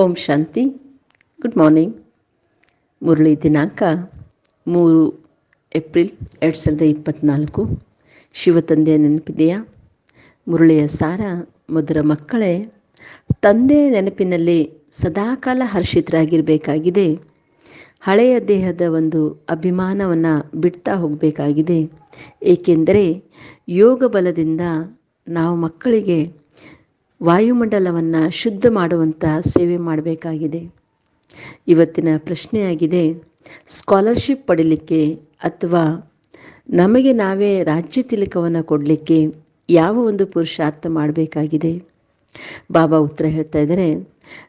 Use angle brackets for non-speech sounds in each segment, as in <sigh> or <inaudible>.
ಓಂ ಶಾಂತಿ. Good morning Murali ದಿನಾಂಕ ಮೂರು April ಎರಡು ಸಾವಿರದ ಇಪ್ಪತ್ತ್ನಾಲ್ಕು ಶಿವತಂದೆಯ ನೆನಪಿದೆಯಾ? ಮುರಳಿಯ ಸಾರ, ಮಧುರ ಮಕ್ಕಳೇ, ತಂದೆಯ ನೆನಪಿನಲ್ಲಿ ಸದಾಕಾಲ ಹರ್ಷಿತರಾಗಿರಬೇಕಾಗಿದೆ. ಹಳೆಯ ದೇಹದ ಒಂದು ಅಭಿಮಾನವನ್ನು ಬಿಡ್ತಾ ಹೋಗಬೇಕಾಗಿದೆ. ಏಕೆಂದರೆ ಯೋಗ ಬಲದಿಂದ ನಾವು ಮಕ್ಕಳಿಗೆ ವಾಯುಮಂಡಲವನ್ನು ಶುದ್ಧ ಮಾಡುವಂಥ ಸೇವೆ ಮಾಡಬೇಕಾಗಿದೆ. ಇವತ್ತಿನ ಪ್ರಶ್ನೆಯಾಗಿದೆ, ಸ್ಕಾಲರ್ಶಿಪ್ ಪಡೀಲಿಕ್ಕೆ ಅಥವಾ ನಮಗೆ ನಾವೇ ರಾಜ್ಯ ತಿಲಕವನ್ನು ಕೊಡಲಿಕ್ಕೆ ಯಾವ ಒಂದು ಪುರುಷಾರ್ಥ ಮಾಡಬೇಕಾಗಿದೆ? ಬಾಬಾ ಉತ್ತರ ಹೇಳ್ತಾ ಇದ್ದಾರೆ,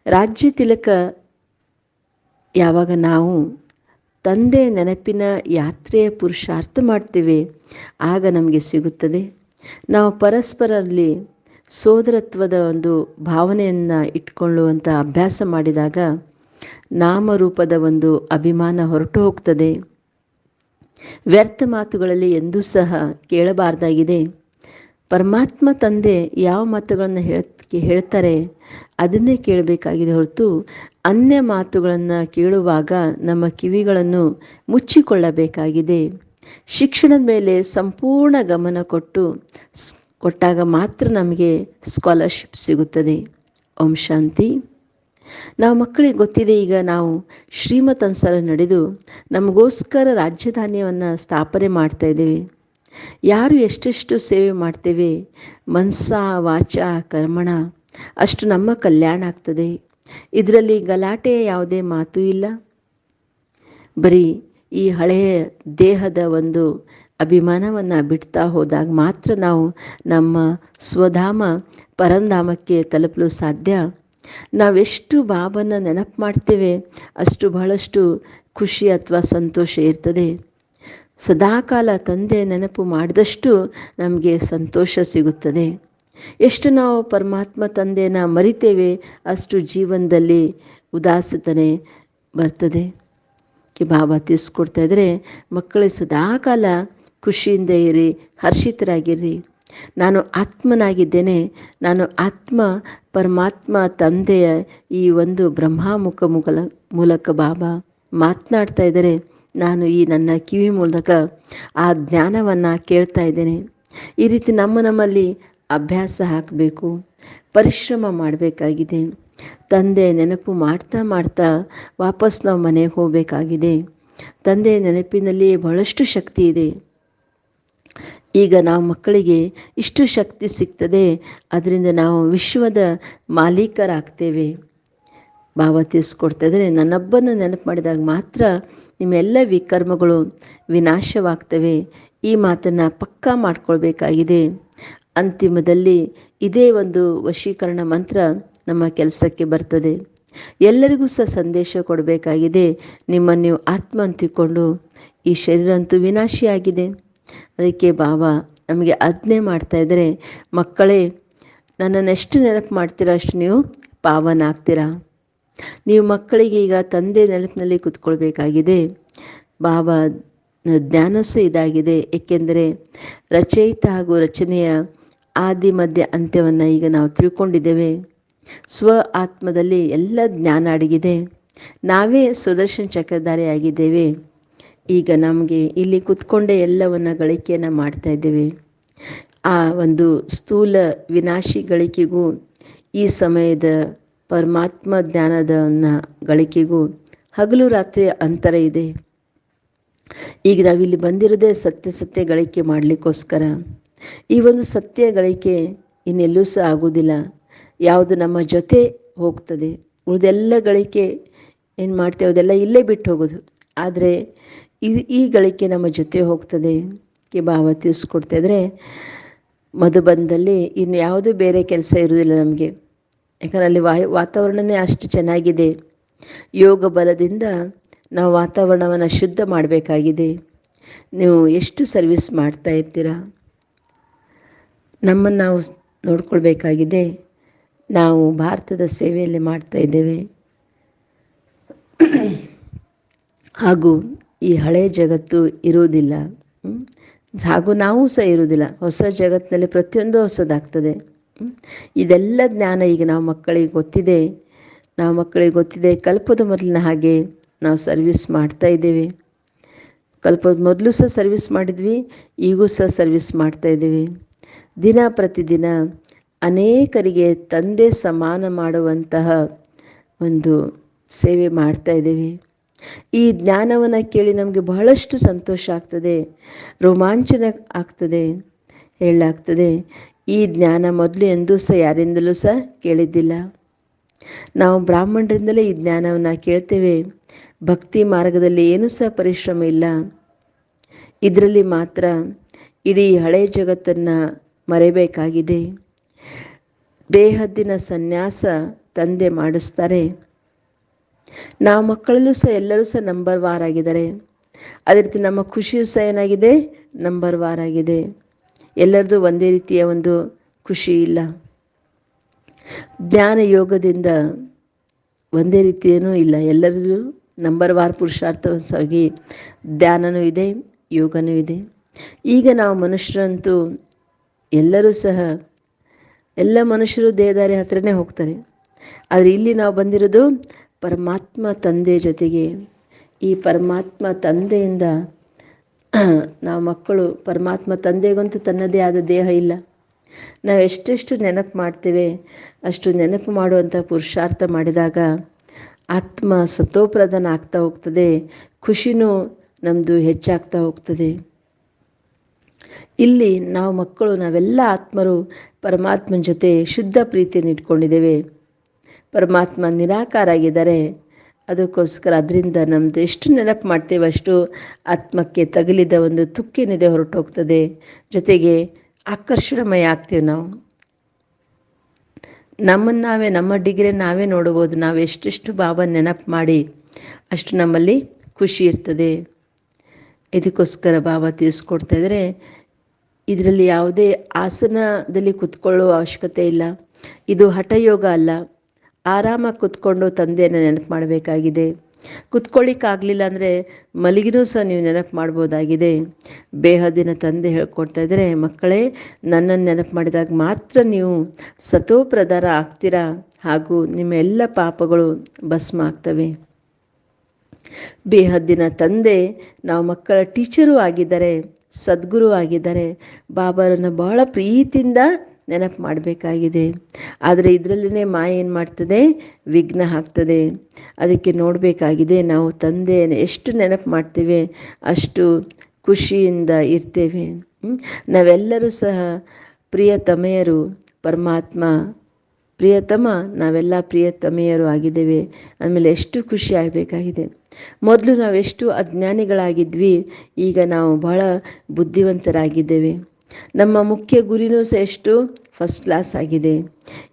ರಾಜ್ಯ ತಿಲಕ ಯಾವಾಗ ನಾವು ತಂದೆ ನೆನಪಿನ ಯಾತ್ರೆಯ ಪುರುಷಾರ್ಥ ಮಾಡ್ತೇವೆ, ಆಗ ನಮಗೆ ಸಿಗುತ್ತದೆ. ನಾವು ಪರಸ್ಪರಲ್ಲಿ ಸೋದರತ್ವದ ಒಂದು ಭಾವನೆಯನ್ನು ಇಟ್ಕೊಳ್ಳುವಂಥ ಅಭ್ಯಾಸ ಮಾಡಿದಾಗ ನಾಮರೂಪದ ಒಂದು ಅಭಿಮಾನ ಹೊರಟು ಹೋಗ್ತದೆ. ವ್ಯರ್ಥ ಮಾತುಗಳಲ್ಲಿ ಎಂದೂ ಸಹ ಕೇಳಬಾರ್ದಾಗಿದೆ. ಪರಮಾತ್ಮ ತಂದೆ ಯಾವ ಮಾತುಗಳನ್ನು ಹೇಳ್, ಹೇಳ್ತಾರೆ ಅದನ್ನೇ ಕೇಳಬೇಕಾಗಿದೆ ಹೊರತು ಅನ್ಯ ಮಾತುಗಳನ್ನು ಕೇಳುವಾಗ ನಮ್ಮ ಕಿವಿಗಳನ್ನು ಮುಚ್ಚಿಕೊಳ್ಳಬೇಕಾಗಿದೆ. ಶಿಕ್ಷಣದ ಮೇಲೆ ಸಂಪೂರ್ಣ ಗಮನ ಕೊಟ್ಟು ಕೊಟ್ಟಾಗ ಮಾತ್ರ ನಮಗೆ ಸ್ಕಾಲರ್ಶಿಪ್ ಸಿಗುತ್ತದೆ. ಓಂ ಶಾಂತಿ. ನಾವು ಮಕ್ಕಳಿಗೆ ಗೊತ್ತಿದೆ, ಈಗ ನಾವು ಶ್ರೀಮತ್ ಅನುಸಾರ ನಡೆದು ನಮಗೋಸ್ಕರ ರಾಜಧಾನಿಯನ್ನು ಸ್ಥಾಪನೆ ಮಾಡ್ತಾ ಇದ್ದೇವೆ. ಯಾರು ಎಷ್ಟೆಷ್ಟು ಸೇವೆ ಮಾಡ್ತೇವೆ, ಮನ್ಸ, ವಾಚ, ಕರ್ಮಣ, ಅಷ್ಟು ನಮ್ಮ ಕಲ್ಯಾಣ ಆಗ್ತದೆ. ಇದರಲ್ಲಿ ಗಲಾಟೆ ಯಾವುದೇ ಮಾತು ಇಲ್ಲ. ಬರೀ ಈ ಹಳೆಯ ದೇಹದ ಒಂದು ಅಭಿಮಾನವನ್ನು ಬಿಡ್ತಾ ಹೋದಾಗ ಮಾತ್ರ ನಾವು ನಮ್ಮ ಸ್ವಧಾಮ ಪರಂಧಾಮಕ್ಕೆ ತಲುಪಲು ಸಾಧ್ಯ. ನಾವೆಷ್ಟು ಬಾಬನ ನೆನಪು ಮಾಡ್ತೇವೆ, ಅಷ್ಟು ಬಹಳಷ್ಟು ಖುಷಿ ಅಥವಾ ಸಂತೋಷ ಇರ್ತದೆ. ಸದಾಕಾಲ ತಂದೆ ನೆನಪು ಮಾಡಿದಷ್ಟು ನಮಗೆ ಸಂತೋಷ ಸಿಗುತ್ತದೆ. ಎಷ್ಟು ನಾವು ಪರಮಾತ್ಮ ತಂದೆನ ಮರಿತೇವೆ, ಅಷ್ಟು ಜೀವನದಲ್ಲಿ ಉದಾಸತನೆ ಬರ್ತದೆ. ಬಾಬಾ ತಿಳಿಸ್ಕೊಡ್ತಾ ಇದ್ರೆ ಮಕ್ಕಳು ಸದಾಕಾಲ ಖುಷಿಯಿಂದ ಇರಿ, ಹರ್ಷಿತರಾಗಿರಿ. ನಾನು ಆತ್ಮನಾಗಿದ್ದೇನೆ. ನಾನು ಆತ್ಮ, ಪರಮಾತ್ಮ, ತಂದೆಯ ಈ ಒಂದು ಬ್ರಹ್ಮಾಮುಖ ಮುಗಲ, ಮೂಲಕ ಬಾಬಾ ಮಾತನಾಡ್ತಾ ಇದ್ದಾರೆ. ನಾನು ಈ ನನ್ನ ಕಿವಿ ಮೂಲಕ ಆ ಜ್ಞಾನವನ್ನು ಕೇಳ್ತಾ ಇದ್ದೇನೆ. ಈ ರೀತಿ ನಮ್ಮ ನಮ್ಮಲ್ಲಿ ಅಭ್ಯಾಸ ಹಾಕಬೇಕು, ಪರಿಶ್ರಮ ಮಾಡಬೇಕಾಗಿದೆ. ತಂದೆ ನೆನಪು ಮಾಡ್ತಾ ಮಾಡ್ತಾ ವಾಪಸ್ ನಾವು ಮನೆಗೆ ಹೋಗಬೇಕಾಗಿದೆ. ತಂದೆ ನೆನಪಿನಲ್ಲಿ ಬಹಳಷ್ಟು ಶಕ್ತಿ ಇದೆ. ಈಗ ನಾವು ಮಕ್ಕಳಿಗೆ ಇಷ್ಟು ಶಕ್ತಿ ಸಿಗ್ತದೆ, ಅದರಿಂದ ನಾವು ವಿಶ್ವದ ಮಾಲೀಕರಾಗ್ತೇವೆ. ಭಾವ ತಿಳಿಸ್ಕೊಡ್ತಾ ಇದ್ದಾರೆ, ನನ್ನೊಬ್ಬನ ನೆನಪು ಮಾಡಿದಾಗ ಮಾತ್ರ ನಿಮ್ಮೆಲ್ಲ ವಿಕರ್ಮಗಳು ವಿನಾಶವಾಗ್ತವೆ. ಈ ಮಾತನ್ನು ಪಕ್ಕಾ ಮಾಡಿಕೊಳ್ಬೇಕಾಗಿದೆ. ಅಂತಿಮದಲ್ಲಿ ಇದೇ ಒಂದು ವಶೀಕರಣ ಮಂತ್ರ ನಮ್ಮ ಕೆಲಸಕ್ಕೆ ಬರ್ತದೆ. ಎಲ್ಲರಿಗೂ ಸಹ ಸಂದೇಶ ಕೊಡಬೇಕಾಗಿದೆ, ನಿಮ್ಮನ್ನು ಆತ್ಮ ಅಂತಿಕೊಂಡು ಈ ಶರೀರ ಅಂತೂ ವಿನಾಶಿಯಾಗಿದೆ. ಅದಕ್ಕೆ ಬಾಬಾ, ನಮಗೆ ಆಜ್ಞೆ ಮಾಡ್ತಾ ಇದ್ದರೆ ಮಕ್ಕಳೇ, ನನ್ನನ್ನು ಎಷ್ಟು ನೆನಪು ಮಾಡ್ತೀರಾ ಅಷ್ಟು ನೀವು ಪಾವನ ಆಗ್ತೀರಾ? ನೀವು ಮಕ್ಕಳಿಗೆ ಈಗ ತಂದೆ ನೆನಪಿನಲ್ಲಿ ಕೂತ್ಕೊಳ್ಬೇಕಾಗಿದೆ. ಬಾಬಾ ಜ್ಞಾನ ಸಹ ಇದಾಗಿದೆ. ಏಕೆಂದರೆ ರಚಯಿತ ಹಾಗೂ ರಚನೆಯ ಆದಿ, ಮಧ್ಯ ಅಂತ್ಯವನ್ನು ಈಗ ನಾವು ತಿಳ್ಕೊಂಡಿದ್ದೇವೆ. ಸ್ವ ಆತ್ಮದಲ್ಲಿ ಎಲ್ಲ ಜ್ಞಾನ ಅಡಗಿದೆ. ನಾವೇ ಸುದರ್ಶನ ಚಕ್ರಧಾರಿಯಾಗಿದ್ದೇವೆ. ಈಗ ನಮಗೆ ಇಲ್ಲಿ ಕುತ್ಕೊಂಡೇ ಎಲ್ಲವನ್ನ ಗಳಿಕೆಯನ್ನ ಮಾಡ್ತಾ ಇದ್ದೇವೆ. ಆ ಒಂದು ಸ್ಥೂಲ ವಿನಾಶಿ ಗಳಿಕೆಗೂ, ಈ ಸಮಯದ ಪರಮಾತ್ಮ ಜ್ಞಾನದ ಗಳಿಕೆಗೂ ಹಗಲು ರಾತ್ರಿ ಅಂತರ ಇದೆ. ಈಗ ನಾವಿಲ್ಲಿ ಬಂದಿರೋದೇ ಸತ್ಯ ಸತ್ಯ ಗಳಿಕೆ ಮಾಡಲಿಕ್ಕೋಸ್ಕರ. ಈ ಒಂದು ಸತ್ಯ ಗಳಿಕೆ ಇನ್ನೆಲ್ಲೂ ಸಹ ಆಗುವುದಿಲ್ಲ. ಯಾವುದು ನಮ್ಮ ಜೊತೆ ಹೋಗ್ತದೆ. ಉಳಿದೆಲ್ಲ ಗಳಿಕೆ ಏನು ಮಾಡ್ತೇವೆ? ಅದೆಲ್ಲ ಇಲ್ಲೇ ಬಿಟ್ಟು ಹೋಗೋದು. ಆದರೆ ಈ ಗಳಿಕೆ ನಮ್ಮ ಜೊತೆ ಹೋಗ್ತದೆ. ಕೆ ಭಾವ ತಿಳಿಸ್ಕೊಡ್ತಾ ಇದ್ರೆ ಮಧುಬಂಧದಲ್ಲಿ ಇನ್ನು ಯಾವುದೂ ಬೇರೆ ಕೆಲಸ ಇರುವುದಿಲ್ಲ ನಮಗೆ. ಯಾಕಂದರೆ ಅಲ್ಲಿ ವಾಯು, ವಾತಾವರಣನೇ ಅಷ್ಟು ಚೆನ್ನಾಗಿದೆ. ಯೋಗ ಬಲದಿಂದ ನಾವು ವಾತಾವರಣವನ್ನು ಶುದ್ಧ ಮಾಡಬೇಕಾಗಿದೆ. ನೀವು ಎಷ್ಟು ಸರ್ವಿಸ್ ಮಾಡ್ತಾ ಇರ್ತೀರಾ? ನಮ್ಮನ್ನು ನಾವು ನೋಡ್ಕೊಳ್ಬೇಕಾಗಿದೆ. ನಾವು ಭಾರತದ ಸೇವೆಯಲ್ಲಿ ಮಾಡ್ತಾ ಇದ್ದೇವೆ. <coughs> ಹಾಗೂ ಈ ಹಳೆಯ ಜಗತ್ತು ಇರುವುದಿಲ್ಲ? ಹಾಗೂ ನಾವು ಸಹ ಇರುವುದಿಲ್ಲ. ಹೊಸ ಜಗತ್ತಿನಲ್ಲಿ ಪ್ರತಿಯೊಂದು ಹೊಸದಾಗ್ತದೆ. ಇದೆಲ್ಲ ಜ್ಞಾನ ಈಗ ನಾವು ಮಕ್ಕಳಿಗೆ ಗೊತ್ತಿದೆ. ನಾವು ಮಕ್ಕಳಿಗೆ ಗೊತ್ತಿದೆ. ಕಲ್ಪದ ಮೊದಲಿನ ಹಾಗೆ ನಾವು ಸರ್ವಿಸ್ ಮಾಡ್ತಾ ಇದ್ದೇವೆ. ಕಲ್ಪದ ಮೊದಲು ಸಹ ಸರ್ವಿಸ್ ಮಾಡಿದ್ವಿ. ಈಗೂ ಸಹ ಸರ್ವಿಸ್ ಮಾಡ್ತಾ ಇದ್ದೇವೆ. ದಿನ ಪ್ರತಿದಿನ ಅನೇಕರಿಗೆ ತಂದೆ ಸಮಾನ ಮಾಡುವಂತಹ ಒಂದು ಸೇವೆ ಮಾಡ್ತಾ ಇದ್ದೇವೆ. ಈ ಜ್ಞಾನವನ್ನು ಕೇಳಿ ನಮಗೆ ಬಹಳಷ್ಟು ಸಂತೋಷ ಆಗ್ತದೆ, ರೋಮಾಂಚನ ಆಗ್ತದೆ ಹೇಳಾಗ್ತದೆ ಈ ಜ್ಞಾನ ಮೊದಲು ಎಂದೂ ಸಹ ಯಾರಿಂದಲೂ ಸಹ ಕೇಳಿದ್ದಿಲ್ಲ. ನಾವು ಬ್ರಾಹ್ಮಣರಿಂದಲೇ ಈ ಜ್ಞಾನವನ್ನು ಕೇಳ್ತೇವೆ. ಭಕ್ತಿ ಮಾರ್ಗದಲ್ಲಿ ಏನೂ ಸಹ ಪರಿಶ್ರಮ ಇಲ್ಲ. ಇದರಲ್ಲಿ ಮಾತ್ರ ಇಡೀ ಹಳೆಯ ಜಗತ್ತನ್ನು ಮರೆಯಬೇಕಾಗಿದೆ. ಬೇಹದ್ದಿನ ಸನ್ಯಾಸ ತಂದೆ ಮಾಡಿಸ್ತಾರೆ. ನಾವು ಮಕ್ಕಳಲ್ಲೂ ಸಹ ಎಲ್ಲರೂ ಸಹ ನಂಬರ್ ವಾರ್ ಆಗಿದ್ದಾರೆ. ಅದೇ ರೀತಿ ನಮ್ಮ ಖುಷಿಯೂ ಸಹ ಏನಾಗಿದೆ? ನಂಬರ್ ವಾರ್ ಆಗಿದೆ. ಎಲ್ಲರದು ಒಂದೇ ರೀತಿಯ ಒಂದು ಖುಷಿ ಇಲ್ಲ. ಜ್ಞಾನ ಯೋಗದಿಂದ ಒಂದೇ ರೀತಿಯೂ ಇಲ್ಲ. ಎಲ್ಲರದು ನಂಬರ್ ವಾರ್ ಪುರುಷಾರ್ಥವಾಗಿ ಧ್ಯಾನನೂ ಇದೆ, ಯೋಗನೂ ಇದೆ. ಈಗ ನಾವು ಮನುಷ್ಯರಂತೂ ಎಲ್ಲರೂ ಸಹ ಎಲ್ಲ ಮನುಷ್ಯರು ದೇಹದಾರಿ ಹತ್ರನೇ ಹೋಗ್ತಾರೆ. ಆದರೆ ಇಲ್ಲಿ ನಾವು ಬಂದಿರೋದು ಪರಮಾತ್ಮ ತಂದೆ ಜೊತೆಗೆ ಈ ಪರಮಾತ್ಮ ತಂದೆಯಿಂದ <clears throat> ನಾವು ಮಕ್ಕಳು ಪರಮಾತ್ಮ ತಂದೆಗಂತೂ ತನ್ನದೇ ಆದ ದೇಹ ಇಲ್ಲ. ನಾವು ಎಷ್ಟೆಷ್ಟು ನೆನಪು ಮಾಡ್ತೇವೆ, ಅಷ್ಟು ನೆನಪು ಮಾಡುವಂಥ ಪುರುಷಾರ್ಥ ಮಾಡಿದಾಗ ಆತ್ಮ ಸತೋಪ್ರಧಾನ ಆಗ್ತಾ ಹೋಗ್ತದೆ, ಖುಷಿನೂ ನಮ್ಮದು ಹೆಚ್ಚಾಗ್ತಾ ಹೋಗ್ತದೆ. ಇಲ್ಲಿ ನಾವು ಮಕ್ಕಳು, ನಾವೆಲ್ಲ ಆತ್ಮರು ಪರಮಾತ್ಮನ ಜೊತೆ ಶುದ್ಧ ಪ್ರೀತಿಯನ್ನು ಇಟ್ಕೊಂಡಿದ್ದೇವೆ. ಪರಮಾತ್ಮ ನಿರಾಕಾರ ಆಗಿದ್ದಾರೆ. ಅದಕ್ಕೋಸ್ಕರ ಅದರಿಂದ ನಮ್ದು ಎಷ್ಟು ನೆನಪು ಮಾಡ್ತೇವೆ ಅಷ್ಟು ಆತ್ಮಕ್ಕೆ ತಗಲಿದ ಒಂದು ತುಕ್ಕೇನಿದೆ ಹೊರಟೋಗ್ತದೆ. ಜೊತೆಗೆ ಆಕರ್ಷಣಮಯ ಆಗ್ತೀವಿ ನಾವು. ನಮ್ಮನ್ನು ನಾವೇ, ನಮ್ಮ ಡಿಗ್ರಿ ನಾವೇ ನೋಡ್ಬೋದು. ನಾವು ಎಷ್ಟೆಷ್ಟು ಭಾವ ನೆನಪು ಮಾಡಿ ಅಷ್ಟು ನಮ್ಮಲ್ಲಿ ಖುಷಿ ಇರ್ತದೆ. ಇದಕ್ಕೋಸ್ಕರ ಭಾವ ತಿಳಿಸ್ಕೊಡ್ತಾ ಇದ್ದರೆ ಇದರಲ್ಲಿ ಯಾವುದೇ ಆಸನದಲ್ಲಿ ಕುತ್ಕೊಳ್ಳೋ ಅವಶ್ಯಕತೆ ಇಲ್ಲ. ಇದು ಹಠಯೋಗ ಅಲ್ಲ. ಆರಾಮಾಗಿ ಕುತ್ಕೊಂಡು ತಂದೆಯನ್ನು ನೆನಪು ಮಾಡಬೇಕಾಗಿದೆ. ಕುತ್ಕೊಳ್ಳಿಕ್ಕಾಗಲಿಲ್ಲ ಅಂದರೆ ಮಲಗಿನೂ ಸಹ ನೀವು ನೆನಪು ಮಾಡ್ಬೋದಾಗಿದೆ. ಬೇಹದಿನ ತಂದೆ ಹೇಳ್ಕೊಡ್ತಾ ಇದ್ದರೆ ಮಕ್ಕಳೇ, ನನ್ನನ್ನು ನೆನಪು ಮಾಡಿದಾಗ ಮಾತ್ರ ನೀವು ಸತೋಪ್ರಧಾನ ಆಗ್ತೀರಾ? ಹಾಗೂ ನಿಮ್ಮ ಎಲ್ಲ ಪಾಪಗಳು ಭಸ್ಮ ಆಗ್ತವೆ. ಬೇಹದ್ದಿನ ತಂದೆ, ನಾವು ಮಕ್ಕಳ ಟೀಚರು ಆಗಿದ್ದಾರೆ, ಸದ್ಗುರು ಆಗಿದ್ದಾರೆ. ಬಾಬಾರನ್ನು ಬಹಳ ಪ್ರೀತಿಯಿಂದ ನೆನಪು ಮಾಡಬೇಕಾಗಿದೆ. ಆದರೆ ಇದರಲ್ಲೇ ಮಾಯ ಏನು ಮಾಡ್ತದೆ? ವಿಘ್ನ ಹಾಕ್ತದೆ ಅದಕ್ಕೆ ನೋಡಬೇಕಾಗಿದೆ ನಾವು ತಂದೆಯನ್ನು ಎಷ್ಟು ನೆನಪು ಮಾಡ್ತೇವೆ? ಅಷ್ಟು ಖುಷಿಯಿಂದ ಇರ್ತೇವೆ. ನಾವೆಲ್ಲರೂ ಸಹ ಪ್ರಿಯತಮೆಯರು, ಪರಮಾತ್ಮ ಪ್ರಿಯತಮ, ನಾವೆಲ್ಲ ಪ್ರಿಯತಮೆಯರು ಆಗಿದ್ದೇವೆ. ಆಮೇಲೆ ಎಷ್ಟು ಖುಷಿ ಆಗಬೇಕಾಗಿದೆ. ಮೊದಲು ನಾವೆಷ್ಟು ಅಜ್ಞಾನಿಗಳಾಗಿದ್ವಿ. ಈಗ ನಾವು ಬಹಳ ಬುದ್ಧಿವಂತರಾಗಿದ್ದೇವೆ. ನಮ್ಮ ಮುಖ್ಯ ಗುರಿನೂ ಸಹ ಎಷ್ಟು? ಫಸ್ಟ್ ಕ್ಲಾಸ್ ಆಗಿದೆ.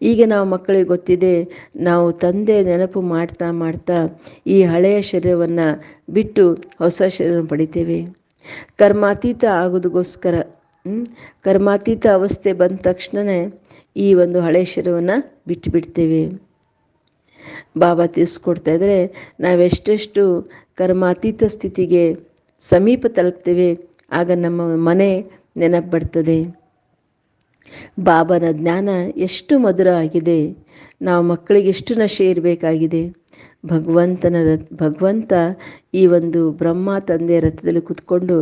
ಈಗ ನಾವು ಮಕ್ಕಳಿಗೆ ಗೊತ್ತಿದೆ, ನಾವು ತಂದೆ ನೆನಪು ಮಾಡ್ತಾ ಮಾಡ್ತಾ ಈ ಹಳೆಯ ಶರೀರವನ್ನು ಬಿಟ್ಟು ಹೊಸ ಶರೀರವನ್ನು ಪಡಿತೇವೆ. ಕರ್ಮಾತೀತ ಆಗೋದಕ್ಕೋಸ್ಕರ? ಕರ್ಮಾತೀತ ಅವಸ್ಥೆ ಬಂದ ತಕ್ಷಣವೇ ಈ ಒಂದು ಹಳೆಯ ಶರೀರವನ್ನು ಬಿಟ್ಟು ಬಿಡ್ತೇವೆ. ಬಾಬಾ ತಿಳಿಸ್ಕೊಡ್ತಾ ಇದ್ದರೆ, ನಾವೆಷ್ಟೆಷ್ಟು ಕರ್ಮಾತೀತ ಸ್ಥಿತಿಗೆ ಸಮೀಪ ತಲುಪ್ತೇವೆ, ಆಗ ನಮ್ಮ ಮನೆ ನೆನಪು ಬಾಬನ ಜ್ಞಾನ ಎಷ್ಟು ಮಧುರ ಆಗಿದೆ. ನಾವು ಮಕ್ಕಳಿಗೆ ಎಷ್ಟು ನಶೆ ಇರಬೇಕಾಗಿದೆ. ಭಗವಂತನ ಭಗವಂತ ಈ ಒಂದು ಬ್ರಹ್ಮ ತಂದೆಯ ರಥದಲ್ಲಿ ಕೂತ್ಕೊಂಡು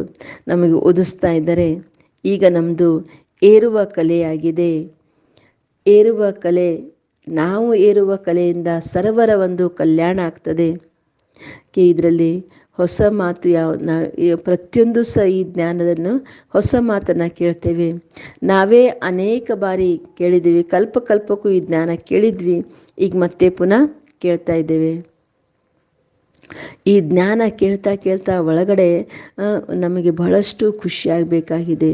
ನಮಗೆ ಓದಿಸ್ತಾ ಇದ್ದಾರೆ. ಈಗ ನಮ್ಮದು ಏರುವ ಕಲೆಯಾಗಿದೆ. ಏರುವ ಕಲೆ, ನಾವು ಏರುವ ಕಲೆಯಿಂದ ಸರ್ವರ ಒಂದು ಕಲ್ಯಾಣ ಆಗ್ತದೆ. ಕೆ, ಇದರಲ್ಲಿ ಹೊಸ ಮಾತು ಯಾವ ಪ್ರತಿಯೊಂದು ಸಹ ಈ ಜ್ಞಾನವನ್ನು ಹೊಸ ಮಾತನ್ನು ಕೇಳ್ತೇವೆ. ನಾವೇ ಅನೇಕ ಬಾರಿ ಕೇಳಿದ್ದೀವಿ, ಕಲ್ಪ ಕಲ್ಪಕ್ಕೂ ಈ ಜ್ಞಾನ ಕೇಳಿದ್ವಿ, ಈಗ ಮತ್ತೆ ಪುನಃ ಕೇಳ್ತಾ ಇದ್ದೇವೆ. ಈ ಜ್ಞಾನ ಕೇಳ್ತಾ ಕೇಳ್ತಾ ಒಳಗಡೆ ನಮಗೆ ಬಹಳಷ್ಟು ಖುಷಿಯಾಗಬೇಕಾಗಿದೆ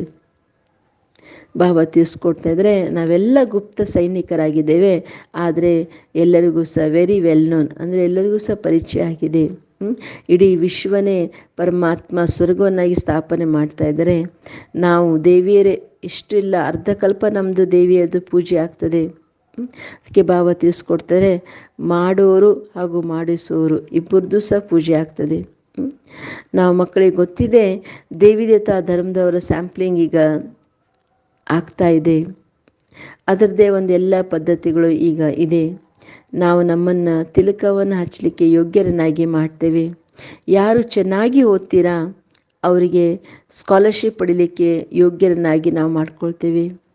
ಬಾಬಾ ತಿಳಿಸ್ಕೊಡ್ತಾ ಇದ್ರೆ, ನಾವೆಲ್ಲ ಗುಪ್ತ ಸೈನಿಕರಾಗಿದ್ದೇವೆ, ಆದರೆ ಎಲ್ಲರಿಗೂ ಸಹ ವೆರಿ ವೆಲ್ ನೋನ್ ಅಂದರೆ ಎಲ್ಲರಿಗೂ ಸಹ ಪರಿಚಯ ಆಗಿದೆ? ಇಡೀ ವಿಶ್ವನೇ ಪರಮಾತ್ಮ ಸ್ವರ್ಗವನ್ನಾಗಿ ಸ್ಥಾಪನೆ ಮಾಡ್ತಾ ಇದ್ದಾರೆ. ನಾವು ದೇವಿಯರೇ, ಇಷ್ಟಿಲ್ಲ, ಅರ್ಧ ಕಲ್ಪ ನಮ್ಮದು ದೇವಿಯದು ಪೂಜೆ ಆಗ್ತದೆ. ಅದಕ್ಕೆ ಭಾವ ತಿಳಿಸ್ಕೊಡ್ತಾರೆ. ಮಾಡೋರು ಹಾಗೂ ಮಾಡಿಸೋರು ಇಬ್ಬರದ್ದು ಸಹ ಪೂಜೆ ಆಗ್ತದೆ. ನಾವು ಮಕ್ಕಳಿಗೆ ಗೊತ್ತಿದೆ ದೇವಿ ದೇವತಾ ಧರ್ಮದವರ ಸ್ಯಾಂಪ್ಲಿಂಗ್ ಈಗ ಆಗ್ತಾ ಇದೆ. ಅದರದ್ದೇ ಒಂದು ಎಲ್ಲ ಪದ್ಧತಿಗಳು ಈಗ ಇದೆ. ನಾವು ನಮ್ಮನ್ನು ತಿಲಕವನ್ನು ಹಚ್ಚಲಿಕ್ಕೆ ಯೋಗ್ಯರನ್ನಾಗಿ ಮಾಡ್ತೇವೆ. ಯಾರು ಚೆನ್ನಾಗಿ ಓದ್ತೀರಾ, ಅವರಿಗೆ ಸ್ಕಾಲರ್ಶಿಪ್ ಪಡಿಲಿಕ್ಕೆ ಯೋಗ್ಯರನ್ನಾಗಿ ನಾವು ಮಾಡ್ಕೊಳ್ತೇವೆ.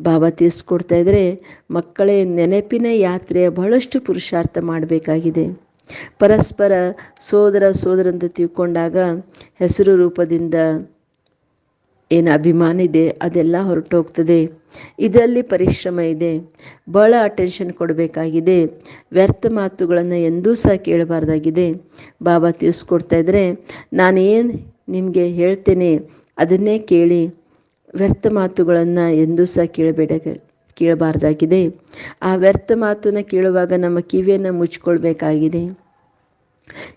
ಬಾಬಾ ತಿಳಿಸ್ಕೊಡ್ತಾ ಇದ್ದರೆ ಮಕ್ಕಳೇ ನೆನಪಿನ ಯಾತ್ರೆಯ ಬಹಳಷ್ಟು ಪುರುಷಾರ್ಥ ಮಾಡಬೇಕಾಗಿದೆ. ಪರಸ್ಪರ ಸೋದರ ಸೋದರಂತ ತಿಳ್ಕೊಂಡಾಗ ಹೆಸರು ರೂಪದಿಂದ ಏನು ಅಭಿಮಾನ ಇದೆ? ಅದೆಲ್ಲ ಹೊರಟೋಗ್ತದೆ. ಇದರಲ್ಲಿ ಪರಿಶ್ರಮ ಇದೆ. ಬಹಳ ಅಟೆನ್ಷನ್ ಕೊಡಬೇಕಾಗಿದೆ. ವ್ಯರ್ಥ ಮಾತುಗಳನ್ನು ಎಂದೂ ಸಹ ಕೇಳಬಾರ್ದಾಗಿದೆ. ಬಾಬಾ ತಿಳಿಸ್ಕೊಡ್ತಾ ಇದ್ರೆ, ನಾನೇನು ನಿಮಗೆ ಹೇಳ್ತೇನೆ ಅದನ್ನೇ ಕೇಳಿ, ವ್ಯರ್ಥ ಮಾತುಗಳನ್ನು ಎಂದೂ ಸಹ ಕೇಳಬೇಡ, ಕೇಳಬಾರ್ದಾಗಿದೆ. ಆ ವ್ಯರ್ಥ ಮಾತನ್ನು ಕೇಳುವಾಗ ನಮ್ಮ ಕಿವಿಯನ್ನು ಮುಚ್ಕೊಳ್ಬೇಕಾಗಿದೆ.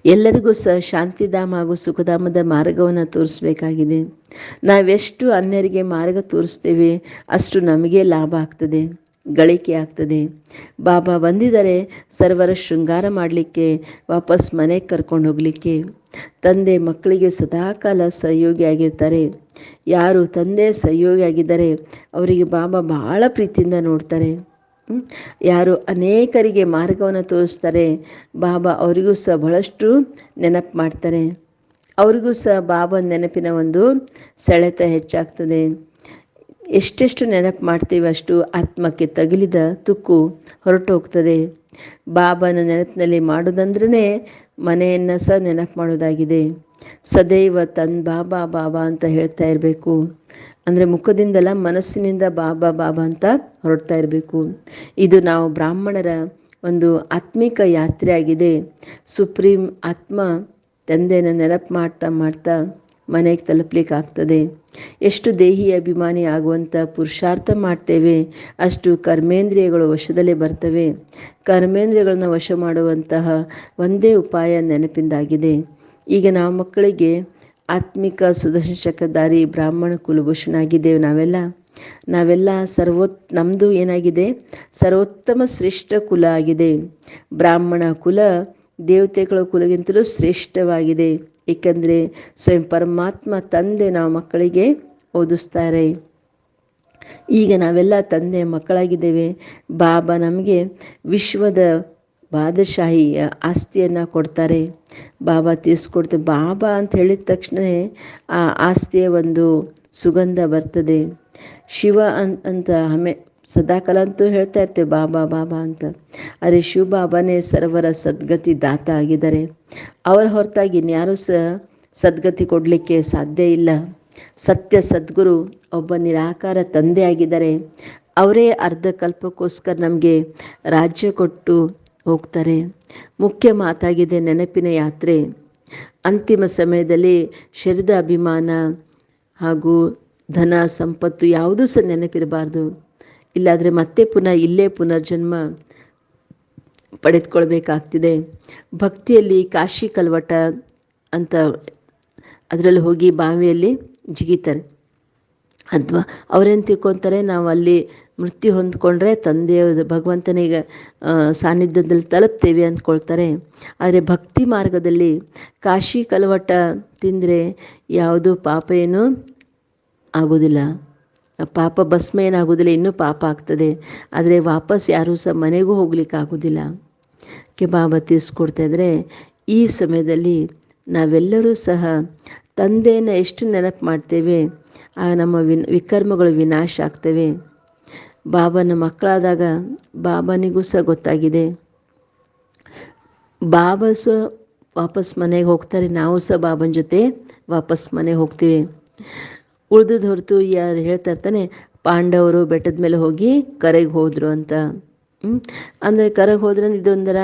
ಎಲ್ಲರಿಗೂ ಸಹ ಶಾಂತಿಧಾಮ ಹಾಗೂ ಸುಖಧಾಮದ ಮಾರ್ಗವನ್ನು ತೋರಿಸ್ಬೇಕಾಗಿದೆ. ನಾವೆಷ್ಟು ಅನ್ಯರಿಗೆ ಮಾರ್ಗ ತೋರಿಸ್ತೇವೆ, ಅಷ್ಟು ನಮಗೆ ಲಾಭ ಆಗ್ತದೆ, ಗಳಿಕೆ ಆಗ್ತದೆ. ಬಾಬಾ ಬಂದಿದ್ದಾರೆ ಸರ್ವರ ಶೃಂಗಾರ ಮಾಡಲಿಕ್ಕೆ, ವಾಪಸ್ ಮನೆಗೆ ಕರ್ಕೊಂಡು ಹೋಗಲಿಕ್ಕೆ. ತಂದೆ ಮಕ್ಕಳಿಗೆ ಸದಾಕಾಲ ಸಹಯೋಗಿ ಆಗಿರ್ತಾರೆ ಯಾರು ತಂದೆ ಸಹಯೋಗಿ ಆಗಿದ್ದಾರೆ ಅವರಿಗೆ ಬಾಬಾ ಬಹಳ ಪ್ರೀತಿಯಿಂದ ನೋಡ್ತಾರೆ? ಯಾರು ಅನೇಕರಿಗೆ ಮಾರ್ಗವನ್ನು ತೋರಿಸ್ತಾರೆ, ಬಾಬಾ ಅವರಿಗೂ ಸಹ ಬಹಳಷ್ಟು ನೆನಪು ಮಾಡ್ತಾರೆ. ಅವರಿಗೂ ಸಹ ಬಾಬಾ ನೆನಪಿನ ಒಂದು ಸೆಳೆತ ಹೆಚ್ಚಾಗ್ತದೆ. ಎಷ್ಟೆಷ್ಟು ನೆನಪು ಮಾಡ್ತೀವಿ ಅಷ್ಟು ಆತ್ಮಕ್ಕೆ ತಗುಲಿದ ತುಕ್ಕು ಹೊರಟು ಹೋಗ್ತದೆ ಬಾಬನ ನೆನಪಿನಲ್ಲಿ ಮಾಡೋದಂದ್ರೆ ಮನೆಯನ್ನು ಸಹ ನೆನಪು ಮಾಡೋದಾಗಿದೆ. ಸದೈವ ತನ್ ಬಾಬಾ ಬಾಬಾ ಅಂತ ಹೇಳ್ತಾ ಇರಬೇಕು. ಅಂದರೆ ಮುಖದಿಂದಲ್ಲ ಮನಸ್ಸಿನಿಂದ ಬಾಬಾ ಬಾಬಾ ಅಂತ ಹೊರಡ್ತಾ ಇರಬೇಕು. ಇದು ನಾವು ಬ್ರಾಹ್ಮಣರ ಒಂದು ಆತ್ಮಿಕ ಯಾತ್ರೆ ಆಗಿದೆ ಸುಪ್ರೀಂ ಆತ್ಮ ತಂದೆನ ನೆನಪು ಮಾಡ್ತಾ ಮಾಡ್ತಾ ಮನೆಗೆ ತಲುಪ್ಲಿಕ್ಕಾಗ್ತದೆ. ಎಷ್ಟು ದೇಹಿ ಅಭಿಮಾನಿ ಆಗುವಂಥ ಪುರುಷಾರ್ಥ ಮಾಡ್ತೇವೆ, ಅಷ್ಟು ಕರ್ಮೇಂದ್ರಿಯಗಳು ವಶದಲ್ಲೇ ಬರ್ತವೆ. ಕರ್ಮೇಂದ್ರಿಯಗಳನ್ನ ವಶ ಮಾಡುವಂತಹ ಒಂದೇ ಉಪಾಯ ನೆನಪಿಂದಾಗಿದೆ. ಈಗ ನಾವು ಮಕ್ಕಳಿಗೆ ಆತ್ಮಿಕ ಸುದರ್ಶನ ಚಕ್ರಧಾರಿ ಬ್ರಾಹ್ಮಣ ಕುಲಭೂಷಣ ಆಗಿದ್ದೇವೆ ನಾವೆಲ್ಲ. ನಾವೆಲ್ಲ ಸರ್ವೋತ್ ನಮ್ಮದು ಏನಾಗಿದೆ? ಸರ್ವೋತ್ತಮ ಶ್ರೇಷ್ಠ ಕುಲ ಆಗಿದೆ. ಬ್ರಾಹ್ಮಣ ಕುಲ ದೇವತೆಗಳ ಕುಲಗಿಂತಲೂ ಶ್ರೇಷ್ಠವಾಗಿದೆ. ಏಕೆಂದರೆ ಸ್ವಯಂ ಪರಮಾತ್ಮ ತಂದೆ ನಾವು ಮಕ್ಕಳಿಗೆ ಓದಿಸ್ತಾರೆ. ಈಗ ನಾವೆಲ್ಲ ತಂದೆ ಮಕ್ಕಳಾಗಿದ್ದೇವೆ. ಬಾಬಾ ನಮಗೆ ವಿಶ್ವದ ಬಾದಶಾಹಿಯ ಆಸ್ತಿಯನ್ನು ಕೊಡ್ತಾರೆ. ಬಾಬಾ ತೀರಿಸ್ಕೊಡ್ತಾರೆ ಬಾಬಾ ಅಂತ ಹೇಳಿದ ತಕ್ಷಣ ಆ ಆಸ್ತಿಯ ಒಂದು ಸುಗಂಧ ಬರ್ತದೆ. ಶಿವ ಅನ್, ಅಂತ ಹಮೆ, ಸದಾಕಾಲ ಅಂತೂ ಹೇಳ್ತಾ ಇರ್ತೇವೆ, ಬಾಬಾ ಬಾಬಾ ಅಂತ. ಆದರೆ ಶಿವ ಬಾಬಾನೇ ಸರ್ವರ ಸದ್ಗತಿ ದಾತ ಆಗಿದ್ದಾರೆ. ಅವರ ಹೊರತಾಗಿ ಇನ್ಯಾರೂ ಸಹ ಸದ್ಗತಿ ಕೊಡಲಿಕ್ಕೆ ಸಾಧ್ಯ ಇಲ್ಲ. ಸತ್ಯ ಸದ್ಗುರು ಒಬ್ಬ ನಿರಾಕಾರ ತಂದೆ ಆಗಿದ್ದಾರೆ. ಅವರೇ ಅರ್ಧ ಕಲ್ಪಕ್ಕೋಸ್ಕರ ನಮಗೆ ರಾಜ್ಯ ಕೊಟ್ಟು ಹೋಗ್ತಾರೆ. ಮುಖ್ಯ ಮಾತಾಗಿದೆ ನೆನಪಿನ ಯಾತ್ರೆ. ಅಂತಿಮ ಸಮಯದಲ್ಲಿ ಶರೀರದ ಅಭಿಮಾನ ಹಾಗೂ ಧನ ಸಂಪತ್ತು ಯಾವುದೂ ಸಹ ನೆನಪಿರಬಾರ್ದು. ಇಲ್ಲಾದರೆ ಮತ್ತೆ ಪುನಃ ಇಲ್ಲೇ ಪುನರ್ಜನ್ಮ ಪಡೆದುಕೊಳ್ಬೇಕಾಗ್ತಿದೆ. ಭಕ್ತಿಯಲ್ಲಿ ಕಾಶಿ ಕಲ್ವಟ ಅಂತ ಅದರಲ್ಲಿ ಹೋಗಿ ಬಾವಿಯಲ್ಲಿ ಜಿಗಿತಾರೆ. ಅಥವಾ ಅವ್ರೇನು ತಿಳ್ಕೊತಾರೆ, ನಾವು ಅಲ್ಲಿ ಮೃತ್ಯು ಹೊಂದ್ಕೊಂಡ್ರೆ ತಂದೆಯ ಭಗವಂತನಿಗೆ ಸಾನ್ನಿಧ್ಯದಲ್ಲಿ ತಲುಪ್ತೇವೆ ಅಂದ್ಕೊಳ್ತಾರೆ. ಆದರೆ ಭಕ್ತಿ ಮಾರ್ಗದಲ್ಲಿ ಕಾಶಿ ಕಲವಟ ತಿಂದರೆ ಯಾವುದು ಪಾಪ ಏನು ಆಗೋದಿಲ್ಲ. ಪಾಪ ಭಸ್ಮ ಏನಾಗೋದಿಲ್ಲ, ಇನ್ನೂ ಪಾಪ ಆಗ್ತದೆ. ಆದರೆ ವಾಪಸ್ ಯಾರೂ ಸಹ ಮನೆಗೂ ಹೋಗ್ಲಿಕ್ಕೆ ಆಗೋದಿಲ್ಲ. ಬಾಬಾ ತಿಳಿಸ್ಕೊಡ್ತಾ ಇದ್ರೆ ಈ ಸಮಯದಲ್ಲಿ ನಾವೆಲ್ಲರೂ ಸಹ ತಂದೆಯನ್ನು ಎಷ್ಟು ನೆನಪು ಮಾಡ್ತೇವೆ ಆ, ನಮ್ಮ ವಿನ್ ವಿಕರ್ಮಗಳು ವಿನಾಶ ಆಗ್ತವೆ. ಬಾಬನ ಮಕ್ಕಳಾದಾಗ ಬಾಬನಿಗೂ ಸಹ ಗೊತ್ತಾಗಿದೆ. ಬಾಬಾ ಸಹ ವಾಪಸ್ ಮನೆಗೆ ಹೋಗ್ತಾರೆ. ನಾವು ಸಹ ಬಾಬನ ಜೊತೆ ವಾಪಸ್ ಮನೆಗೆ ಹೋಗ್ತೀವಿ. ಉಳಿದದ್ದು ಹೊರತು ಯಾರು ಹೇಳ್ತಾ ಇರ್ತಾನೆ, ಪಾಂಡವರು ಬೆಟ್ಟದ ಮೇಲೆ ಹೋಗಿ ಕರೆಗೆ ಹೋದರು ಅಂತ? ಅಂದರೆ ಕರೆಗೆ ಹೋದ್ರೆ ಇದೊಂಥರ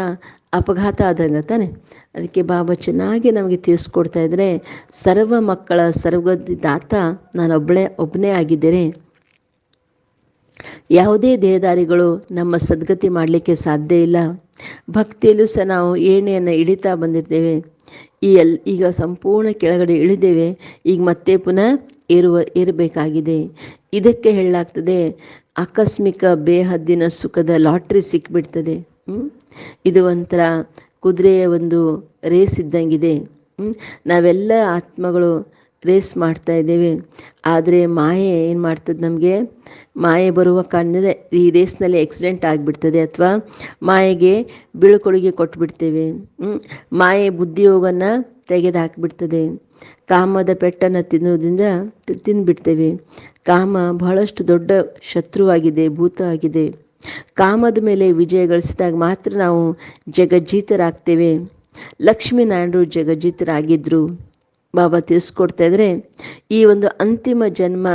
ಅಪಘಾತ ಆದಂಗೆ ತಾನೆ. ಅದಕ್ಕೆ ಬಾಬಾ ಚೆನ್ನಾಗಿ ನಮಗೆ ತಿಳಿಸ್ಕೊಡ್ತಾ ಇದ್ದರೆ ಸರ್ವ ಮಕ್ಕಳ ಸರ್ವಗತಿ ದಾತ ನಾನೊಬ್ಬಳೇ ಒಬ್ಬನೇ ಆಗಿದ್ದೇನೆ. ಯಾವುದೇ ದೇಹದಾರಿಗಳು ನಮ್ಮ ಸದ್ಗತಿ ಮಾಡಲಿಕ್ಕೆ ಸಾಧ್ಯ ಇಲ್ಲ. ಭಕ್ತಿಯಲ್ಲೂ ಸಹ ನಾವು ಏಣೆಯನ್ನು ಇಳಿತಾ ಬಂದಿರ್ತೇವೆ ಈ ಎಲ್, ಈಗ ಸಂಪೂರ್ಣ ಕೆಳಗಡೆ ಇಳಿದೇವೆ. ಈಗ ಮತ್ತೆ ಪುನಃ ಏರುವ ಏರಬೇಕಾಗಿದೆ ಇದಕ್ಕೆ ಹೇಳಲಾಗ್ತದೆ, ಆಕಸ್ಮಿಕ ಬೇಹದ್ದಿನ ಸುಖದ ಲಾಟ್ರಿ ಸಿಕ್ಬಿಡ್ತದೆ? ಇದು ಒಂಥರ ಕುದುರೆಯ ಒಂದು ರೇಸ್ ಇದ್ದಂಗಿದೆ. ನಾವೆಲ್ಲ ಆತ್ಮಗಳು ರೇಸ್ ಮಾಡ್ತಾ ಇದ್ದೇವೆ. ಆದರೆ ಮಾಯೆ ಏನು ಮಾಡ್ತದೆ ನಮಗೆ? ಮಾಯೆ ಬರುವ ಕಾರಣದಿಂದ ಈ ರೇಸ್ನಲ್ಲಿ ಆಕ್ಸಿಡೆಂಟ್ ಆಗಿಬಿಡ್ತದೆ ಅಥವಾ ಮಾಯೆಗೆ ಬೀಳ್ಕೊಡುಗೆ ಕೊಟ್ಬಿಡ್ತೇವೆ? ಮಾಯೆ ಬುದ್ಧಿಯೋಗನ ತೆಗೆದು ಹಾಕಿಬಿಡ್ತದೆ ಕಾಮದ ಪೆಟ್ಟನ್ನು ತಿನ್ನೋದ್ರಿಂದ ತಿಂದುಬಿಡ್ತೇವೆ ಕಾಮ ಬಹಳಷ್ಟು ದೊಡ್ಡ ಶತ್ರುವಾಗಿದೆ, ಭೂತ ಆಗಿದೆ. ಕಾಮದ ಮೇಲೆ ವಿಜಯ ಗಳಿಸಿದಾಗ ಮಾತ್ರ ನಾವು ಜಗಜ್ಜೀತರಾಗ್ತೇವೆ. ಲಕ್ಷ್ಮೀನಾರಾಯಣರು ಜಗಜ್ಜೀತರಾಗಿದ್ದರು ಬಾಬಾ ತಿಳಿಸ್ಕೊಡ್ತಾ ಇದ್ರೆ, ಈ ಒಂದು ಅಂತಿಮ ಜನ್ಮ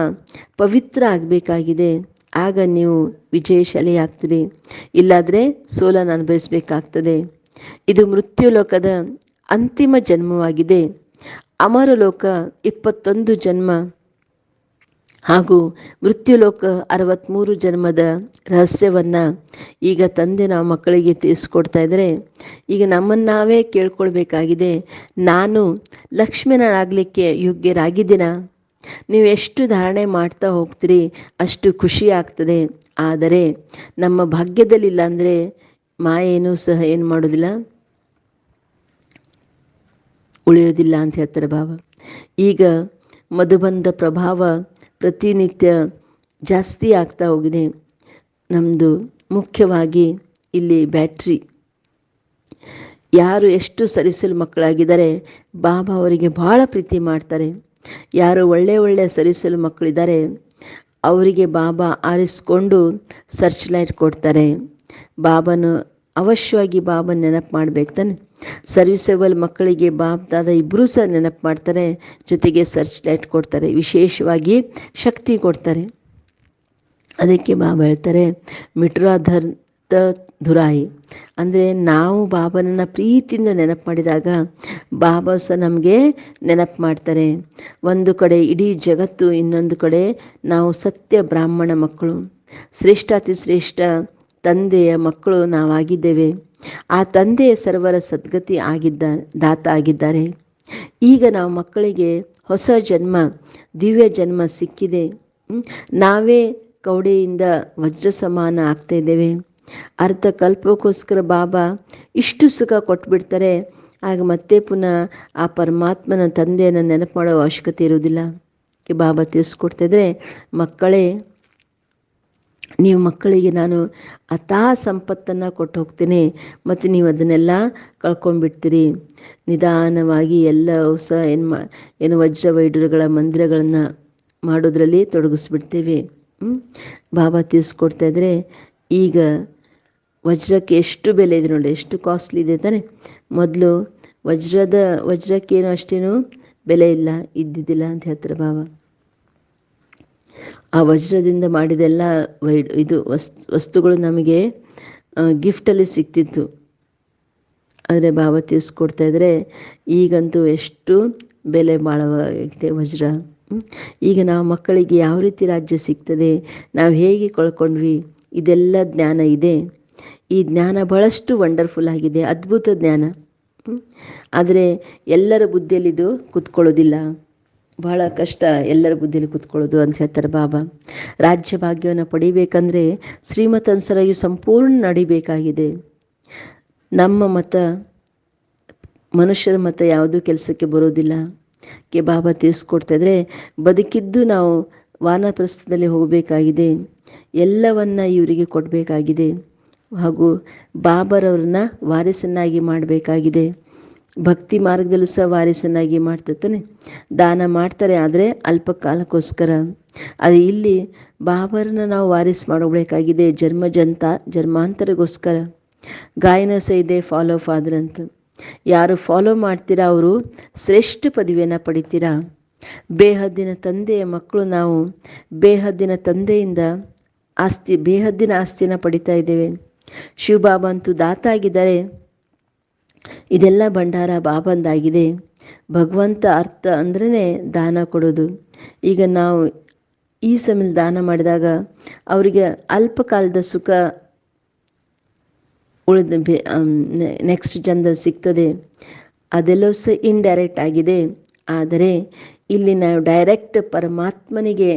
ಪವಿತ್ರ ಆಗಬೇಕಾಗಿದೆ. ಆಗ ನೀವು ವಿಜಯಶಾಲಿ ಆಗ್ತೀರಿ ಇಲ್ಲಾದರೆ ಸೋಲನ್ನು ಅನುಭವಿಸಬೇಕಾಗ್ತದೆ. ಇದು ಮೃತ್ಯು ಲೋಕದ ಅಂತಿಮ ಜನ್ಮವಾಗಿದೆ. ಅಮರಲೋಕ ಇಪ್ಪತ್ತೊಂದು ಜನ್ಮ. ಹಾಗೂ ಮೃತ್ಯುಲೋಕ ಅರವತ್ತ್ಮೂರು ಜನ್ಮದ ರಹಸ್ಯವನ್ನು ಈಗ ತಂದೆ ನಾವು ಮಕ್ಕಳಿಗೆ ತಿಳಿಸ್ಕೊಡ್ತಾ ಇದ್ದರೆ. ಈಗ ನಮ್ಮನ್ನು ನಾವೇ ಕೇಳ್ಕೊಳ್ಬೇಕಾಗಿದೆ. ನಾನು ಲಕ್ಷ್ಮೀನಾಗಲಿಕ್ಕೆ ಯೋಗ್ಯರಾಗಿದ್ದೀನ? ನೀವು ಎಷ್ಟು ಧಾರಣೆ ಮಾಡ್ತಾ ಹೋಗ್ತೀರಿ? ಅಷ್ಟು ಖುಷಿ ಆಗ್ತದೆ. ಆದರೆ ನಮ್ಮ ಭಾಗ್ಯದಲ್ಲಿಲ್ಲ ಅಂದರೆ ಮಾಯೇನೂ ಸಹ ಏನು ಮಾಡೋದಿಲ್ಲ? ಉಳಿಯೋದಿಲ್ಲ ಅಂತ ಹೇಳ್ತಾರೆ ಬಾಬಾ. ಈಗ ಮಧುಬಂಧ ಪ್ರಭಾವ ಪ್ರತಿನಿತ್ಯ ಜಾಸ್ತಿ ಆಗ್ತಾ ಹೋಗಿದೆ. ನಮ್ಮದು ಮುಖ್ಯವಾಗಿ ಇಲ್ಲಿ ಬ್ಯಾಟ್ರಿ. ಯಾರು ಎಷ್ಟು ಸರಿಸಲು ಮಕ್ಕಳಾಗಿದ್ದಾರೆ, ಬಾಬಾ ಅವರಿಗೆ ಬಹಳ ಪ್ರೀತಿ ಮಾಡ್ತಾರೆ. ಯಾರು ಒಳ್ಳೆ ಒಳ್ಳೆ ಸರಿಸಲು ಮಕ್ಕಳಿದ್ದಾರೆ, ಅವರಿಗೆ ಬಾಬಾ ಆರಿಸ್ಕೊಂಡು ಸರ್ಚ್ ಲೈಟ್ ಕೊಡ್ತಾರೆ. ಬಾಬನು ಅವಶ್ಯವಾಗಿ ಬಾಬನ ನೆನಪು ಮಾಡ್ಬೇಕು ತಾನೆ ಸರ್ವಿಸೇಬಲ್ ಮಕ್ಕಳಿಗೆ ಬಾಬ್ ದಾದ ಇಬ್ಬರೂ ಸಹ ನೆನಪು ಮಾಡ್ತಾರೆ. ಜೊತೆಗೆ ಸರ್ಚ್ ಲೈಟ್ ಕೊಡ್ತಾರೆ. ವಿಶೇಷವಾಗಿ ಶಕ್ತಿ ಕೊಡ್ತಾರೆ. ಅದಕ್ಕೆ ಬಾಬಾ ಹೇಳ್ತಾರೆ, ಮಿಟ್ರಾಧರ್ ದುರಾಯಿ ಅಂದರೆ ನಾವು ಬಾಬನನ್ನು ಪ್ರೀತಿಯಿಂದ ನೆನಪು ಮಾಡಿದಾಗ ಬಾಬಾ ಸಹ ನಮಗೆ ನೆನಪು ಮಾಡ್ತಾರೆ. ಒಂದು ಕಡೆ ಇಡೀ ಜಗತ್ತು, ಇನ್ನೊಂದು ಕಡೆ ನಾವು ಸತ್ಯ ಬ್ರಾಹ್ಮಣ ಮಕ್ಕಳು. ಶ್ರೇಷ್ಠಾತಿ ಶ್ರೇಷ್ಠ ತಂದೆಯ ಮಕ್ಕಳು ನಾವಾಗಿದ್ದೇವೆ. ಆ ತಂದೆಯ ಸರ್ವರ ಸದ್ಗತಿ ಆಗಿದ್ದ, ದಾತ ಆಗಿದ್ದಾರೆ. ಈಗ ನಾವು ಮಕ್ಕಳಿಗೆ ಹೊಸ ಜನ್ಮ, ದಿವ್ಯ ಜನ್ಮ ಸಿಕ್ಕಿದೆ. ನಾವೇ ಕೌಡೆಯಿಂದ ವಜ್ರ ಸಮಾನ ಆಗ್ತಾ ಇದ್ದೇವೆ. ಅರ್ಥ ಕಲ್ಪಕ್ಕೋಸ್ಕರ ಬಾಬಾ ಇಷ್ಟು ಸುಖ ಕೊಟ್ಬಿಡ್ತಾರೆ. ಆಗ ಮತ್ತೆ ಪುನಃ ಆ ಪರಮಾತ್ಮನ ತಂದೆಯನ್ನು ನೆನಪು ಮಾಡೋ ಅವಶ್ಯಕತೆ ಇರುವುದಿಲ್ಲ. ಬಾಬಾ ತಿಳಿಸ್ಕೊಡ್ತಾ ಇದ್ರೆ ಮಕ್ಕಳೇ ನೀವು ಮಕ್ಕಳಿಗೆ ನಾನು ಅಥಾ ಸಂಪತ್ತನ್ನು ಕೊಟ್ಟು ಹೋಗ್ತೀನಿ, ಮತ್ತು ನೀವು ಅದನ್ನೆಲ್ಲ ಕಳ್ಕೊಂಡ್ಬಿಡ್ತೀರಿ. ನಿಧಾನವಾಗಿ ಎಲ್ಲ ಸಹ ಏನು ಮಾ, ಏನು ವಜ್ರ ವೈಢ್ಯರುಗಳ ಮಂದಿರಗಳನ್ನು ಮಾಡೋದ್ರಲ್ಲಿ ತೊಡಗಿಸ್ಬಿಡ್ತೇವೆ? ಬಾಬಾ ತಿಳಿಸ್ಕೊಡ್ತಾ ಇದ್ದರೆ ಈಗ ವಜ್ರಕ್ಕೆ ಎಷ್ಟು ಬೆಲೆ ಇದೆ ನೋಡಿ, ಎಷ್ಟು ಕಾಸ್ಟ್ಲಿ ಇದೆ ತಾನೆ. ಮೊದಲು ವಜ್ರದ, ವಜ್ರಕ್ಕೇನು ಅಷ್ಟೇನು ಬೆಲೆ ಇಲ್ಲ, ಇದ್ದಿದ್ದಿಲ್ಲ ಅಂತ ಹೇಳ್ತಾರೆ ಬಾಬಾ ಆ ವಜ್ರದಿಂದ ಮಾಡಿದೆಲ್ಲ ವೈ ಇದು ವಸ್ತು, ವಸ್ತುಗಳು ನಮಗೆ ಗಿಫ್ಟಲ್ಲಿ ಸಿಕ್ತಿತ್ತು. ಆದರೆ ಭಾವ ತಿಳಿಸ್ಕೊಡ್ತಾ ಇದ್ರೆ ಈಗಂತೂ ಎಷ್ಟು ಬೆಲೆ ಬಾಳವಾಗಿದೆ ವಜ್ರ. ಈಗ ನಾವು ಮಕ್ಕಳಿಗೆ ಯಾವ ರೀತಿ ರಾಜ್ಯ ಸಿಗ್ತದೆ, ನಾವು ಹೇಗೆ ಕಳ್ಕೊಂಡ್ವಿ, ಇದೆಲ್ಲ ಜ್ಞಾನ ಇದೆ. ಈ ಜ್ಞಾನ ಬಹಳಷ್ಟು ವಂಡರ್ಫುಲ್ ಆಗಿದೆ, ಅದ್ಭುತ ಜ್ಞಾನ? ಆದರೆ ಎಲ್ಲರ ಬುದ್ಧಿಯಲ್ಲಿ ಇದು ಕುತ್ಕೊಳ್ಳೋದಿಲ್ಲ. ಬಹಳ ಕಷ್ಟ ಎಲ್ಲರ ಬುದ್ಧಿಲಿ ಕೂತ್ಕೊಳ್ಳೋದು ಅಂತ ಹೇಳ್ತಾರೆ ಬಾಬಾ. ರಾಜ್ಯ ಭಾಗ್ಯವನ್ನು ಪಡಿಬೇಕಂದ್ರೆ ಶ್ರೀಮತನುಸರಾಗಿ ಸಂಪೂರ್ಣ ನಡಿಬೇಕಾಗಿದೆ. ನಮ್ಮ ಮತ, ಮನುಷ್ಯರ ಮತ ಯಾವುದೂ ಕೆಲಸಕ್ಕೆ ಬರೋದಿಲ್ಲ. ಕೆ ಬಾಬಾ ತಿಳಿಸ್ಕೊಡ್ತಾ ಇದ್ರೆ, ಬದುಕಿದ್ದು ನಾವು ವಾನಪ್ರಸ್ಥದಲ್ಲಿ ಹೋಗಬೇಕಾಗಿದೆ. ಎಲ್ಲವನ್ನ ಇವರಿಗೆ ಕೊಡಬೇಕಾಗಿದೆ. ಹಾಗೂ ಬಾಬರವ್ರನ್ನ ವಾರಸನ್ನಾಗಿ ಮಾಡಬೇಕಾಗಿದೆ. ಭಕ್ತಿ ಮಾರ್ಗದಲ್ಲೂ ಸಹ ವಾರಿಸನ್ನಾಗಿ ಮಾಡ್ತಿರ್ತಾನೆ ದಾನ ಮಾಡ್ತಾರೆ, ಆದರೆ ಅಲ್ಪ ಕಾಲಕ್ಕೋಸ್ಕರ. ಅದು ಇಲ್ಲಿ ಬಾಬರನ್ನ ನಾವು ವಾರಿಸ್ ಮಾಡಬೇಕಾಗಿದೆ ಜನ್ಮ ಜಂತ ಜನ್ಮಾಂತರಗೋಸ್ಕರ ಗಾಯನ ಸಹ ಇದೆ ಫಾಲೋ ಫಾದರ್ ಅಂತ. ಯಾರು ಫಾಲೋ ಮಾಡ್ತೀರಾ, ಅವರು ಶ್ರೇಷ್ಠ ಪದವಿಯನ್ನು ಪಡಿತೀರಾ? ಬೇಹದ್ದಿನ ತಂದೆಯ ಮಕ್ಕಳು ನಾವು ಬೇಹದ್ದಿನ ತಂದೆಯಿಂದ ಆಸ್ತಿ, ಬೇಹದ್ದಿನ ಆಸ್ತಿಯನ್ನು ಪಡಿತಾ ಇದ್ದೇವೆ. ಶಿವಬಾಬಾ ಅಂತೂ ದಾತ ಆಗಿದ್ದಾರೆ. ಇದೆಲ್ಲ ಭಂಡಾರ ಬಾಬಂದಾಗಿದೆ. ಭಗವಂತ ಅರ್ಥ ಅಂದ್ರೇ ದಾನ ಕೊಡೋದು. ಈಗ ನಾವು ಈ ಸಮಯದಲ್ಲಿ ದಾನ ಮಾಡಿದಾಗ ಅವರಿಗೆ ಅಲ್ಪ ಕಾಲದ ಸುಖ ಉಳಿದ ನೆಕ್ಸ್ಟ್ ಜನ್ಮದಲ್ಲಿ ಸಿಗ್ತದೆ. ಅದೆಲ್ಲವೂ ಸಹ ಇಂಡೈರೆಕ್ಟ್ ಆಗಿದೆ. ಆದರೆ ಇಲ್ಲಿ ನಾವು ಡೈರೆಕ್ಟ್ ಪರಮಾತ್ಮನಿಗೆ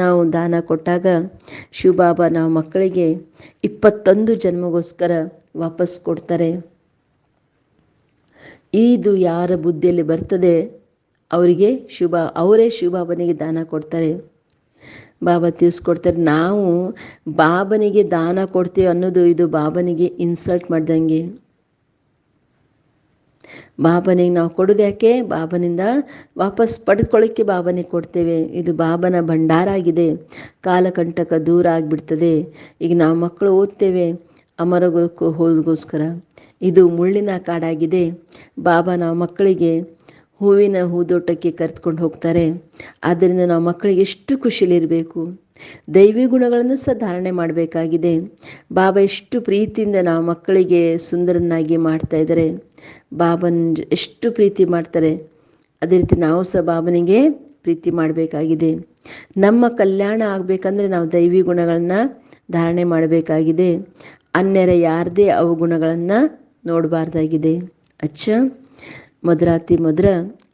ನಾವು ದಾನ ಕೊಟ್ಟಾಗ ಶಿವಬಾಬಾ ನಾವು ಮಕ್ಕಳಿಗೆ ಇಪ್ಪತ್ತೊಂದು ಜನ್ಮಗೋಸ್ಕರ ವಾಪಸ್ ಕೊಡ್ತಾರೆ. ಇದು ಯಾರ ಬುದ್ಧಿಯಲ್ಲಿ ಬರ್ತದೆ ಅವರಿಗೆ ಶುಭ, ಅವರೇ ಶಿವಬಾಬನಿಗೆ ದಾನ ಕೊಡ್ತಾರೆ. ಬಾಬಾ ತಿಳಿಸ್ಕೊಡ್ತಾರೆ, ನಾವು ಬಾಬನಿಗೆ ದಾನ ಕೊಡ್ತೇವೆ ಅನ್ನೋದು ಇದು ಬಾಬನಿಗೆ ಇನ್ಸಲ್ಟ್ ಮಾಡ್ದಂಗೆ. ಬಾಬನಿಗೆ ನಾವು ಕೊಡೋದು ಯಾಕೆ? ಬಾಬನಿಂದ ವಾಪಸ್ ಪಡ್ಕೊಳ್ಳೋಕ್ಕೆ ಬಾಬನಿಗೆ ಕೊಡ್ತೇವೆ. ಇದು ಬಾಬನ ಭಂಡಾರ ಆಗಿದೆ. ಕಾಲಕಂಟಕ ದೂರ ಆಗಿಬಿಡ್ತದೆ. ಈಗ ನಾವು ಮಕ್ಕಳು ಓದ್ತೇವೆ. ಅಮರಗೋಕ್ಕೂ ಹೋಗೋಸ್ಕರ ಇದು ಮುಳ್ಳಿನ ಕಾಡಾಗಿದೆ. ಬಾಬಾ ನಾವು ಮಕ್ಕಳಿಗೆ ಹೂವಿನ ಹೂದೋಟಕ್ಕೆ ಕರೆದುಕೊಂಡು ಹೋಗ್ತಾರೆ. ಆದ್ದರಿಂದ ನಾವು ಮಕ್ಕಳಿಗೆ ಎಷ್ಟು ಖುಷಿಲಿರಬೇಕು. ದೈವಿ ಗುಣಗಳನ್ನು ಸಹ ಧಾರಣೆ ಮಾಡಬೇಕಾಗಿದೆ. ಬಾಬಾ ಎಷ್ಟು ಪ್ರೀತಿಯಿಂದ ನಾವು ಮಕ್ಕಳಿಗೆ ಸುಂದರನಾಗಿ ಮಾಡ್ತಾ ಇದ್ದಾರೆ. ಬಾಬನ್ ಎಷ್ಟು ಪ್ರೀತಿ ಮಾಡ್ತಾರೆ. ಅದೇ ರೀತಿ ನಾವು ಸಹ ಬಾಬನಿಗೆ ಪ್ರೀತಿ ಮಾಡಬೇಕಾಗಿದೆ. ನಮ್ಮ ಕಲ್ಯಾಣ ಆಗಬೇಕಂದ್ರೆ ನಾವು ದೈವಿ ಗುಣಗಳನ್ನು ಧಾರಣೆ ಮಾಡಬೇಕಾಗಿದೆ. ಅನ್ಯರ ಯಾರದೇ ಅವಗುಣಗಳನ್ನು ನೋಡಬಾರ್ದಾಗಿದೆ. ಅಚ್ಚ. ಮೊದರಾತಿ ಮೊದರ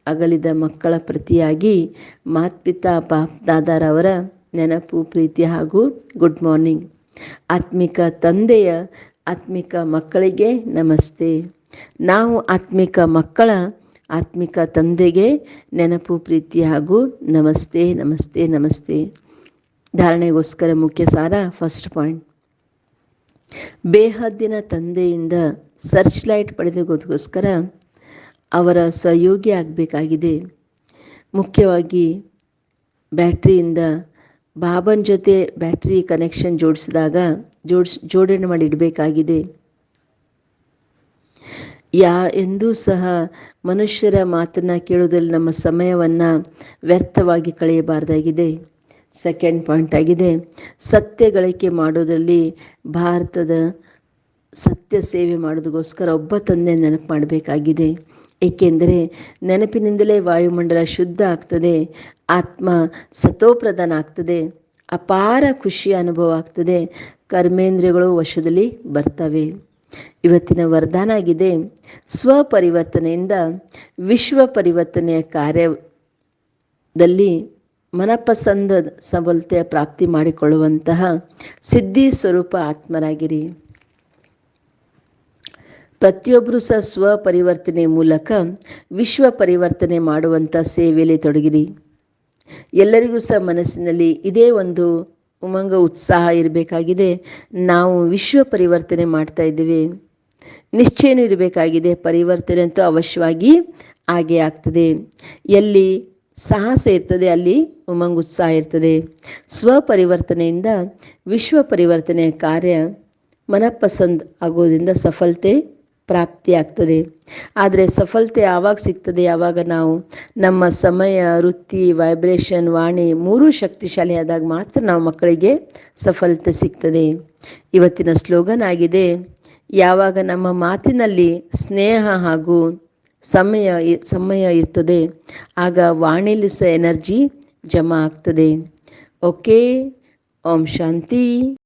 ಅಗಲಿದ ಮಕ್ಕಳ ಪ್ರತಿಯಾಗಿ ಮಾತ್ಪಿತಾ ಬಾಪ್ ದಾದಾರವರ ನೆನಪು, ಪ್ರೀತಿ ಹಾಗೂ ಗುಡ್ ಮಾರ್ನಿಂಗ್. ಆತ್ಮಿಕ ತಂದೆಯ ಆತ್ಮಿಕ ಮಕ್ಕಳಿಗೆ ನಮಸ್ತೆ. ನಾವು ಆತ್ಮಿಕ ಮಕ್ಕಳ ಆತ್ಮಿಕ ತಂದೆಗೆ ನೆನಪು, ಪ್ರೀತಿ ಹಾಗೂ ನಮಸ್ತೆ ನಮಸ್ತೆ ನಮಸ್ತೆ. ಧಾರಣೆಗೋಸ್ಕರ ಮುಖ್ಯ ಸಾರ ಫಸ್ಟ್ ಪಾಯಿಂಟ್ ಬೇಹದ್ದಿನ ತಂದೆಯಿಂದ ಸರ್ಚ್ ಲೈಟ್ ಪಡೆದಗೋಸ್ಕರ ಅವರ ಸಹಯೋಗಿ ಆಗಬೇಕಾಗಿದೆ. ಮುಖ್ಯವಾಗಿ ಬ್ಯಾಟ್ರಿಯಿಂದ ಬಾಬನ್ ಜೊತೆ ಬ್ಯಾಟ್ರಿ ಕನೆಕ್ಷನ್ ಜೋಡಿಸಿದಾಗ ಜೋಡಿಸ್, ಜೋಡಣೆ ಮಾಡಿ ಇಡಬೇಕಾಗಿದೆ. ಯಾ ಎಂದೂ ಸಹ ಮನುಷ್ಯರ ಮಾತನ್ನು ಕೇಳುವುದರಲ್ಲಿ ನಮ್ಮ ಸಮಯವನ್ನು ವ್ಯರ್ಥವಾಗಿ ಕಳೆಯಬಾರ್ದಾಗಿದೆ. ಸೆಕೆಂಡ್ ಪಾಯಿಂಟ್ ಆಗಿದೆ. ಸತ್ಯ ಗಳಿಕೆ ಮಾಡೋದರಲ್ಲಿ ಭಾರತದ ಸತ್ಯ ಸೇವೆ ಮಾಡೋದಕ್ಕೋಸ್ಕರ ಒಬ್ಬ ತಂದೆ ನೆನಪು ಮಾಡಬೇಕಾಗಿದೆ. ಏಕೆಂದರೆ ನೆನಪಿನಿಂದಲೇ ವಾಯುಮಂಡಲ ಶುದ್ಧ ಆಗ್ತದೆ, ಆತ್ಮ ಸತೋಪ್ರಧಾನ ಆಗ್ತದೆ, ಅಪಾರ ಖುಷಿಯ ಅನುಭವ ಆಗ್ತದೆ, ಕರ್ಮೇಂದ್ರಿಯಗಳು ವಶದಲ್ಲಿ ಬರ್ತವೆ. ಇವತ್ತಿನ ವರದಾನ ಆಗಿದೆ, ಸ್ವಪರಿವರ್ತನೆಯಿಂದ ವಿಶ್ವ ಪರಿವರ್ತನೆಯ ಕಾರ್ಯದಲ್ಲಿ ಮನಪಸಂದ ಸಬಲತೆಯ ಪ್ರಾಪ್ತಿ ಮಾಡಿಕೊಳ್ಳುವಂತಹ ಸಿದ್ಧಿ ಸ್ವರೂಪ ಆತ್ಮರಾಗಿರಿ. ಪ್ರತಿಯೊಬ್ಬರೂ ಸಹ ಸ್ವಪರಿವರ್ತನೆ ಮೂಲಕ ವಿಶ್ವ ಪರಿವರ್ತನೆ ಮಾಡುವಂಥ ಸೇವೆಯಲ್ಲಿ ತೊಡಗಿರಿ. ಎಲ್ಲರಿಗೂ ಸಹ ಮನಸ್ಸಿನಲ್ಲಿ ಇದೇ ಒಂದು ಉಮಂಗ, ಉತ್ಸಾಹ ಇರಬೇಕಾಗಿದೆ. ನಾವು ವಿಶ್ವ ಪರಿವರ್ತನೆ ಮಾಡ್ತಾ ಇದ್ದೇವೆ. ನಿಶ್ಚಯನೂ ಇರಬೇಕಾಗಿದೆ. ಪರಿವರ್ತನೆ ಅಂತೂ ಅವಶ್ಯವಾಗಿ ಆಗೇ ಆಗ್ತದೆ. ಎಲ್ಲಿ ಸಾಹಸ ಇರ್ತದೆ ಅಲ್ಲಿ ಉಮಂಗ್ ಉತ್ಸಾಹ ಇರ್ತದೆ. ಸ್ವಪರಿವರ್ತನೆಯಿಂದ ವಿಶ್ವ ಪರಿವರ್ತನೆಯ ಕಾರ್ಯ ಮನಪಸಂದ್ ಆಗೋದ್ರಿಂದ ಸಫಲತೆ ಪ್ರಾಪ್ತಿಯಾಗ್ತದೆ. ಆದರೆ ಸಫಲತೆ ಯಾವಾಗ ಸಿಗ್ತದೆ? ಯಾವಾಗ ನಾವು ನಮ್ಮ ಸಮಯ, ವೃತ್ತಿ ವೈಬ್ರೇಷನ್ ವಾಣಿ ಮೂರೂ ಶಕ್ತಿಶಾಲಿ ಆದಾಗ ಮಾತ್ರ ನಾವು ಮಕ್ಕಳಿಗೆ ಸಫಲತೆ ಸಿಗ್ತದೆ. ಇವತ್ತಿನ ಸ್ಲೋಗನ್ ಆಗಿದೆ, ಯಾವಾಗ ನಮ್ಮ ಮಾತಿನಲ್ಲಿ ಸ್ನೇಹ ಹಾಗೂ ಸಮಯ ಸಮಯ ಇರ್ತದೆ. ಆಗ ವಾಣಿಲಿ ಸಹ ಎನರ್ಜಿ ಜಮಾ ಆಗ್ತದೆ. ಓಕೆ ಓಂ ಶಾಂತಿ.